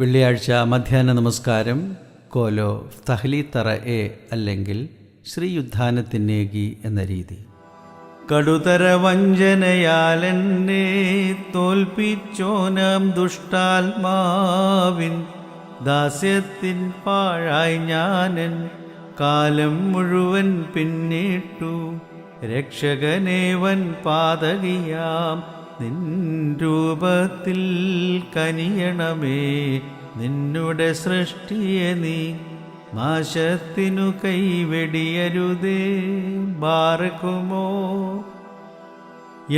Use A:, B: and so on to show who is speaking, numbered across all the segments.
A: വെള്ളിയാഴ്ച മധ്യാഹ്ന നമസ്കാരം കോലോ തഹ്ലി തറ എ അല്ലെങ്കിൽ ശ്രീയുദ്ധാനത്തിന്നേകി എന്ന രീതി. കടുതര വഞ്ചനയാലെന്നെ തോൽപ്പിച്ചോനം ദുഷ്ടാത്മാവിൻ ദാസ്യത്തിൻ പാഴായി ഞാനൻ കാലം മുഴുവൻ പിന്നിട്ടു രക്ഷകനേവൻ പാതകിയാം നിൻ രൂപത്തിൽ കനിയണമേ നിന്നുടെ സൃഷ്ടിയെ നീ നാശത്തിനു കൈവെടിയരുതേ ബാറക്കുമോ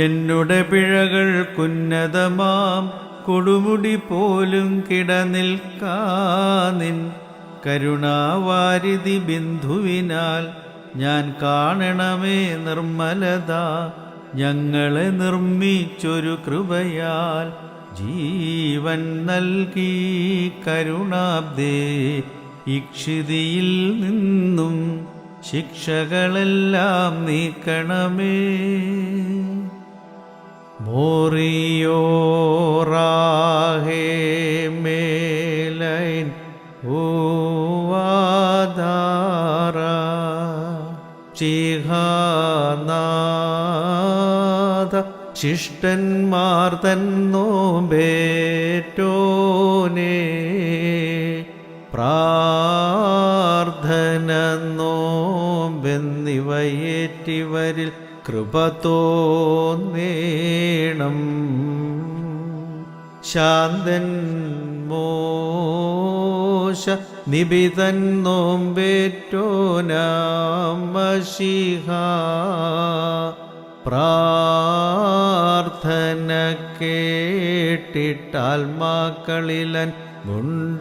A: എന്നുടെ പിഴകൾ കുന്നതമാം കൊടുമുടി പോലും കിടനിൽക്കാനിൻ കരുണാവാരിധി ബിന്ദുവിനാൽ ഞാൻ കാണണമേ നിർമ്മലത. ഞങ്ങളെ നിർമ്മിച്ചൊരു കൃപയാൽ ജീവൻ നൽകി കരുണാബ്ദേ ഇക്ഷിതിയിൽ നിന്നും ശിക്ഷകളെല്ലാം നീക്കണമേ. മോറിയോറാഹേ മേലൈൻ ഓവാധാര ചിഹാനാഥ ശിഷ്ടന്മാർ തന്നോമ്പേറ്റോനേ പ്രാർത്ഥന നോമ്പെന്നിവയേറ്റിവരിൽ കൃപ തോന്നേണം. ശാന്തൻ മോശ നിബിതൻ നോമ്പേറ്റോനാമശിഹ പ്രാർത്ഥന കേട്ടിട്ടാൽമാക്കളിലൻ ഉണ്ടാകേണം